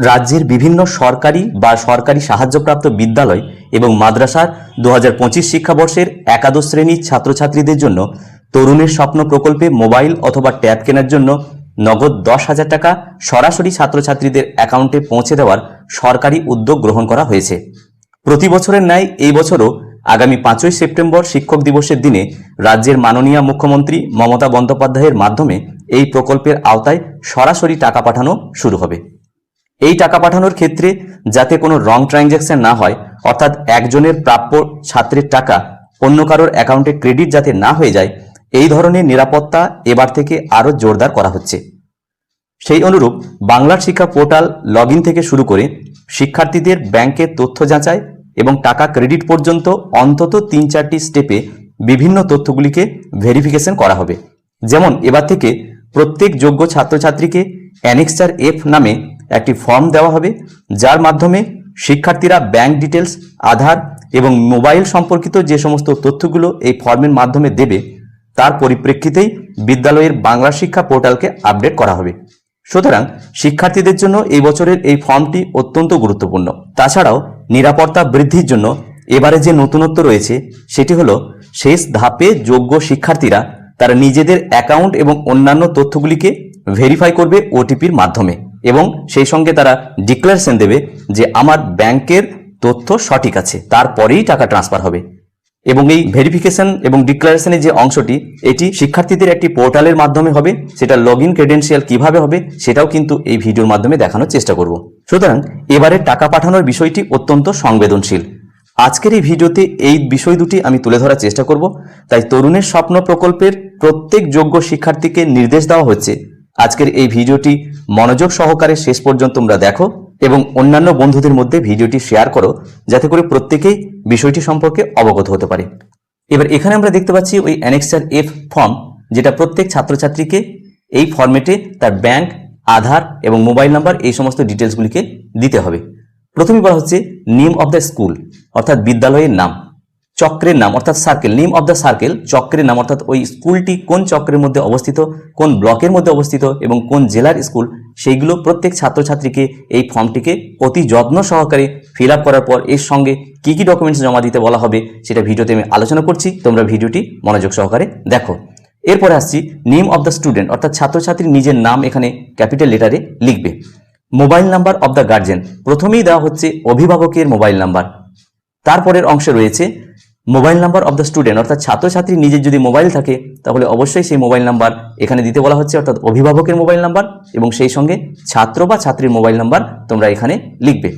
রাজ্যের বিভিন্ন সরকারি বা সরকারি সাহায্যপ্রাপ্ত বিদ্যালয় এবং মাদ্রাসার দু হাজার পঁচিশ শিক্ষাবর্ষের একাদশ শ্রেণির ছাত্রছাত্রীদের জন্য তরুণের স্বপ্ন প্রকল্পে মোবাইল অথবা ট্যাব কেনার জন্য নগদ দশ হাজার টাকা সরাসরি ছাত্রছাত্রীদের অ্যাকাউন্টে পৌঁছে দেওয়ার সরকারি উদ্যোগ গ্রহণ করা হয়েছে। প্রতি বছরের ন্যায় এই বছরও আগামী পাঁচই সেপ্টেম্বর শিক্ষক দিবসের দিনে রাজ্যের মাননীয় মুখ্যমন্ত্রী মমতা বন্দ্যোপাধ্যায়ের মাধ্যমে এই প্রকল্পের আওতায় সরাসরি টাকা পাঠানো শুরু হবে। এই টাকা পাঠানোর ক্ষেত্রে যাতে কোনো রং ট্রানজ্যাকশন না হয়, অর্থাৎ একজনের প্রাপ্য ছাত্রের টাকা অন্য কারোর অ্যাকাউন্টে ক্রেডিট যাতে না হয়ে যায়, এই ধরনের নিরাপত্তা এবার থেকে আরও জোরদার করা হচ্ছে। সেই অনুরূপ বাংলার শিক্ষা পোর্টাল লগ থেকে শুরু করে শিক্ষার্থীদের ব্যাংকের তথ্য যাচাই এবং টাকা ক্রেডিট পর্যন্ত অন্তত তিন চারটি স্টেপে বিভিন্ন তথ্যগুলিকে ভেরিফিকেশন করা হবে। যেমন, এবার থেকে প্রত্যেক যোগ্য ছাত্রছাত্রীকে অ্যানেক্সচার এফ নামে একটি ফর্ম দেওয়া হবে, যার মাধ্যমে শিক্ষার্থীরা ব্যাংক ডিটেলস আধার এবং মোবাইল সম্পর্কিত যে সমস্ত তথ্যগুলো এই ফর্মের মাধ্যমে দেবে, তার পরিপ্রেক্ষিতেই বিদ্যালয়ের বাংলা শিক্ষা পোর্টালকে আপডেট করা হবে। সুতরাং শিক্ষার্থীদের জন্য এই বছরের এই ফর্মটি অত্যন্ত গুরুত্বপূর্ণ। তাছাড়াও নিরাপত্তা বৃদ্ধির জন্য এবারে যে নতুনত্ব রয়েছে, সেটি হলো শেষ ধাপে যোগ্য শিক্ষার্থীরা তারা নিজেদের অ্যাকাউন্ট এবং অন্যান্য তথ্যগুলিকে ভেরিফাই করবে ওটিপির মাধ্যমে এবং সেই সঙ্গে তারা ডিক্লারেশন দেবে যে আমার ব্যাংকের তথ্য সঠিক আছে, তারপরেই টাকা ট্রান্সফার হবে। এবং এই ভেরিফিকেশন এবং ডিক্লারেশনের যে অংশটি, এটি শিক্ষার্থীদের একটি পোর্টালের মাধ্যমে হবে, সেটা লগ ইন ক্রেডেন্সিয়াল কীভাবে হবে, সেটাও কিন্তু এই ভিডিওর মাধ্যমে দেখানোর চেষ্টা করব। সুতরাং এবারে টাকা পাঠানোর বিষয়টি অত্যন্ত সংবেদনশীল। আজকের এই ভিডিওতে এই বিষয় দুটি আমি তুলে ধরার চেষ্টা করব। তাই তরুণের স্বপ্ন প্রকল্পের প্রত্যেক যোগ্য শিক্ষার্থীকে নির্দেশ দেওয়া হচ্ছে আজকের এই ভিডিওটি মনোযোগ সহকারে শেষ পর্যন্ত তোমরা দেখো এবং অন্যান্য বন্ধুদের মধ্যে ভিডিওটি শেয়ার করো, যাতে করে প্রত্যেকেই বিষয়টি সম্পর্কে অবগত হতে পারে। এবার এখানে আমরা দেখতে পাচ্ছি ওই অ্যানেক্সার এফ ফর্ম, যেটা প্রত্যেক ছাত্রছাত্রীকে এই ফর্মেটে তার ব্যাংক, আধার এবং মোবাইল নাম্বার এই সমস্ত ডিটেলসগুলিকে দিতে হবে। প্রথমে বলা হচ্ছে নেম অফ দ্য স্কুল, অর্থাৎ বিদ্যালয়ের নাম। চক্রের নাম, অর্থাৎ circle name of the circle চক্রের নাম, অর্থাৎ ওই স্কুলটি কোন চক্রের মধ্যে অবস্থিত, কোন ব্লকের মধ্যে অবস্থিত এবং কোন জেলার স্কুল, সেইগুলো প্রত্যেক ছাত্রছাত্রীকে এই ফর্মটিকে অতি যত্ন সহকারে ফিল করার পর এর সঙ্গে কি কি ডকুমেন্টস জমা দিতে বলা হবে সেটা ভিডিওতে আমি আলোচনা করছি। তোমরা ভিডিওটি মনোযোগ সহকারে দেখো। এরপরে আসছি নেম অফ দ্য স্টুডেন্ট অর্থাৎ ছাত্রছাত্রীর নিজের নাম এখানে ক্যাপিটাল লেটারে লিখবে। Mobile number of the guardian প্রথমেই দেওয়া হচ্ছে অভিভাবকের মোবাইল নাম্বার তারপরের অংশে রয়েছে mobile number of the student অর্থাৎ ছাত্রছাত্রী নিজের যদি মোবাইল থাকে, তাহলে অবশ্যই সেই মোবাইল নাম্বার এখানে দিতে বলা হচ্ছে, অর্থাৎ অভিভাবকের মোবাইল নাম্বার এবং সেই সঙ্গে ছাত্র বা ছাত্রীর মোবাইল নাম্বার তোমরা এখানে লিখবে।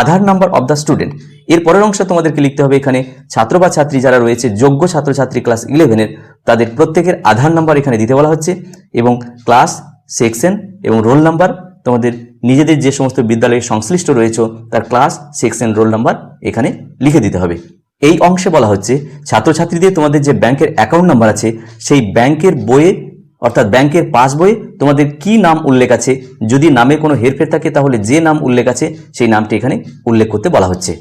Aadhaar number of the student এর পরের অংশে তোমাদেরকে লিখতে হবে এখানে, ছাত্র বা ছাত্রী যারা রয়েছে, যোগ্য ছাত্রছাত্রী ক্লাস ইলেভেনের তাদের প্রত্যেকের আধার নাম্বার এখানে দিতে বলা হচ্ছে এবং ক্লাস সেকশন এবং রোল নাম্বার তোমাদের নিজেদের যে সমস্ত বিদ্যালয়ে সংশ্লিষ্ট রয়েছে, তার ক্লাস সেকশন রোল নাম্বার এখানে লিখে দিতে হবে। এই অংশে বলা হচ্ছে, ছাত্রছাত্রীদের তোমাদের যে ব্যাংকের অ্যাকাউন্ট নাম্বার আছে, সেই ব্যাংকের বইয়ে, অর্থাৎ ব্যাংকের পাস বইয়ে তোমাদের কি নাম উল্লেখ আছে? যদি নামে কোনো হেরফের থাকে, তাহলে যে নাম উল্লেখ আছে, সেই নামটি এখানে উল্লেখ করতে বলা হচ্ছে।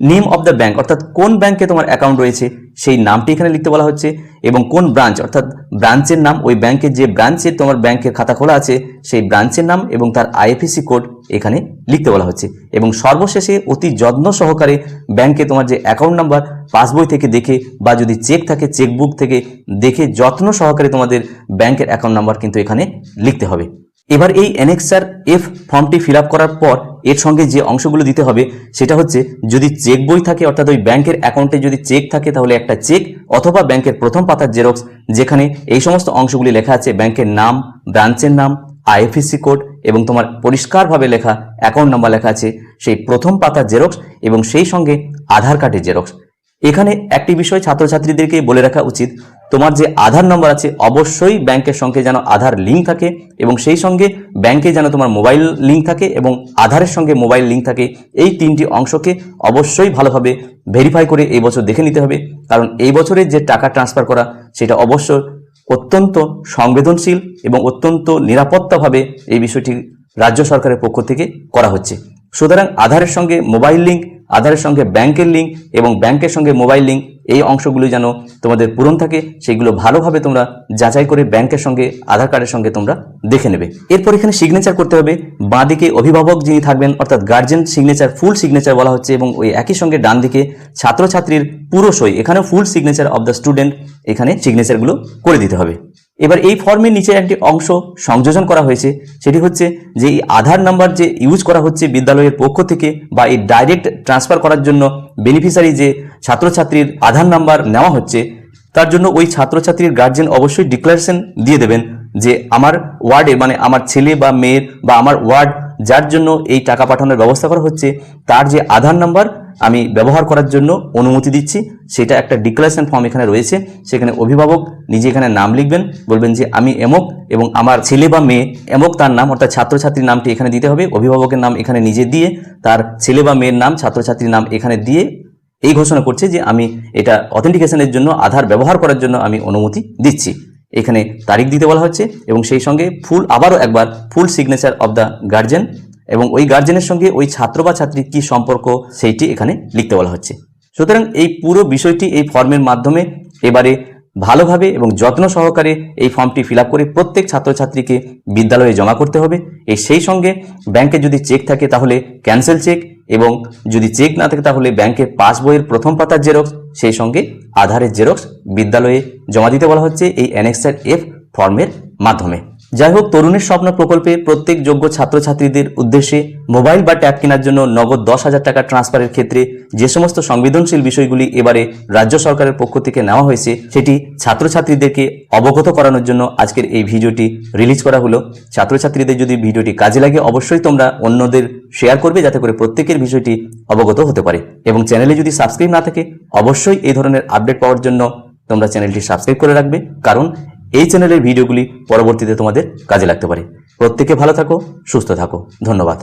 নেম অফ দ্য ব্যাংক অর্থাৎ কোন ব্যাংকে তোমার অ্যাকাউন্ট রয়েছে, সেই নামটি এখানে লিখতে বলা হচ্ছে, এবং কোন ব্রাঞ্চ অর্থাৎ ব্রাঞ্চের নাম, ওই ব্যাংকের যে ব্রাঞ্চে তোমার ব্যাংকের খাতা খোলা আছে, সেই ব্রাঞ্চের নাম এবং তার আইএফএসি কোড এখানে লিখতে বলা হচ্ছে। এবং সর্বশেষে অতি যত্ন সহকারে ব্যাংকে তোমার যে অ্যাকাউন্ট নাম্বার পাসবই থেকে দেখে, বা যদি চেক থাকে চেকবুক থেকে দেখে, যত্ন সহকারে তোমাদের ব্যাংকের অ্যাকাউন্ট নাম্বার কিন্তু এখানে লিখতে হবে। এবার এই অ্যানেক্সার এফ ফর্মটি ফিল করার পর এর সঙ্গে যে অংশগুলো দিতে হবে, সেটা হচ্ছে যদি চেক বই থাকে, অর্থাৎ ওই ব্যাংকের অ্যাকাউন্টে যদি চেক থাকে, তাহলে একটা চেক অথবা ব্যাংকের প্রথম পাতার জেরক্স যেখানে এই সমস্ত অংশগুলি লেখা আছে, ব্যাংকের নাম ব্রাঞ্চের নাম আইএফএসি কোড এবং তোমার পরিষ্কারভাবে লেখা অ্যাকাউন্ট নাম্বার লেখা আছে, সেই প্রথম পাতার জেরক্স এবং সেই সঙ্গে আধার কার্ডের জেরক্স এখানে একটি বিষয় ছাত্রছাত্রীদেরকে বলে রাখা উচিত তোমার যে আধার নম্বর আছে, অবশ্যই ব্যাংকের সঙ্গে যেন আধার লিঙ্ক থাকে এবং সেই সঙ্গে ব্যাংকে যেন তোমার মোবাইল লিঙ্ক থাকে এবং আধারের সঙ্গে মোবাইল লিঙ্ক থাকে। এই তিনটি অংশকে অবশ্যই ভালোভাবে ভেরিফাই করে এই বছর দেখে নিতে হবে। কারণ এই বছরের যে টাকা ট্রান্সফার করা, সেটা অবশ্য অত্যন্ত সংবেদনশীল এবং অত্যন্ত নিরাপত্তাভাবে এই বিষয়টি রাজ্য সরকারের পক্ষ থেকে করা হচ্ছে। সুতরাং আধারের সঙ্গে মোবাইল লিঙ্ক আধারের সঙ্গে ব্যাংকের লিঙ্ক এবং ব্যাংকের সঙ্গে মোবাইল লিঙ্ক এই অংশগুলো যেন তোমাদের পূরণ থাকে সেগুলো ভালোভাবে তোমরা যাচাই করে ব্যাংকের সঙ্গে, আধার কার্ডের সঙ্গে তোমরা দেখে নেবে। এরপর এখানে সিগনেচার করতে হবে। বাঁদিকে অভিভাবক যিনি থাকবেন, অর্থাৎ গার্জেন সিগনেচার ফুল সিগনেচার বলা হচ্ছে এবং ওই একই সঙ্গে ডান দিকে ছাত্রছাত্রীর পুরো সই, এখানেও full signature of the student এখানে সিগনেচারগুলো করে দিতে হবে। এবার এই ফর্মের নিচে একটি অংশ সংযোজন করা হয়েছে, সেটি হচ্ছে যে এই আধার নাম্বার যে ইউজ করা হচ্ছে বিদ্যালয়ের পক্ষ থেকে বা এই ডাইরেক্ট ট্রান্সফার করার জন্য বেনিফিশিয়ারি যে ছাত্রছাত্রীর আধার নাম্বার নেওয়া হচ্ছে, তার জন্য ওই ছাত্রছাত্রীর গার্জেন অবশ্যই ডিক্লারেশন দিয়ে দেবেন যে আমার ওয়ার্ডে মানে আমার ছেলে বা মেয়ের বা আমার ওয়ার্ড যার জন্য এই টাকা পাঠানোর ব্যবস্থা করা হচ্ছে, তার যে আধার নাম্বার আমি ব্যবহার করার জন্য অনুমতি দিচ্ছি, সেটা একটা ডিক্লারেশন ফর্ম এখানে রয়েছে, সেখানে অভিভাবক নিজে এখানে নাম লিখবেন, বলবেন যে আমি এমক এবং আমার ছেলে বা মেয়ে, এমক তার নাম, অর্থাৎ ছাত্রছাত্রীর নামটি এখানে দিতে হবে, অভিভাবকের নাম এখানে নিজে দিয়ে, তার ছেলে বা মেয়ের নাম, ছাত্রছাত্রীর নাম এখানে দিয়ে এই ঘোষণা করছে যে আমি এটা অথেন্টিকেশনের জন্য, আধার ব্যবহার করার জন্য আমি অনুমতি দিচ্ছি। এখানে তারিখ দিতে বলা হচ্ছে এবং সেই সঙ্গে ফুল আবারও একবার full signature of the guardian এবং ওই গার্জেনের সঙ্গে ওই ছাত্র বা ছাত্রীর কী সম্পর্ক সেইটি এখানে লিখতে বলা হচ্ছে। সুতরাং এই পুরো বিষয়টি এই ফর্মের মাধ্যমে এবারে ভালোভাবে এবং যত্ন সহকারে এই ফর্মটি ফিল করে প্রত্যেক ছাত্রছাত্রীকে বিদ্যালয়ে জমা করতে হবে। এই সেই সঙ্গে ব্যাংকে যদি চেক থাকে তাহলে ক্যান্সেল চেক এবং যদি চেক না থাকে তাহলে ব্যাংকের পাসবইয়ের প্রথম পাতার জেরক্স, সেই সঙ্গে আধারের জেরক্স বিদ্যালয়ে জমা দিতে বলা হচ্ছে এই অ্যানেক্সার এফ ফর্মের মাধ্যমে। যাই হোক তরুণের স্বপ্ন প্রকল্পে প্রত্যেক যোগ্য ছাত্রছাত্রীদের উদ্দেশ্যে মোবাইল বা ট্যাব কেনার জন্য নগদ দশ হাজার টাকা ট্রান্সফারের ক্ষেত্রে যে সমস্ত সংবেদনশীল বিষয়গুলি এবারে রাজ্য সরকারের পক্ষ থেকে নেওয়া হয়েছে, সেটি ছাত্রছাত্রীদেরকে অবগত করানোর জন্য আজকের এই ভিডিওটি রিলিজ করা হলো। ছাত্রছাত্রীদের যদি ভিডিওটি কাজে লাগে, অবশ্যই তোমরা অন্যদের শেয়ার করবে যাতে করে প্রত্যেকের বিষয়টি অবগত হতে পারে। এবং চ্যানেলে যদি সাবস্ক্রাইব না থাকে, অবশ্যই এই ধরনের আপডেট পাওয়ার জন্য তোমরা চ্যানেলটি সাবস্ক্রাইব করে রাখবে। কারণ এই চ্যানেলের ভিডিওগুলি পরবর্তীতে তোমাদের কাজে লাগতে পারে। প্রত্যেকে ভালো থাকো সুস্থ থাকো। ধন্যবাদ।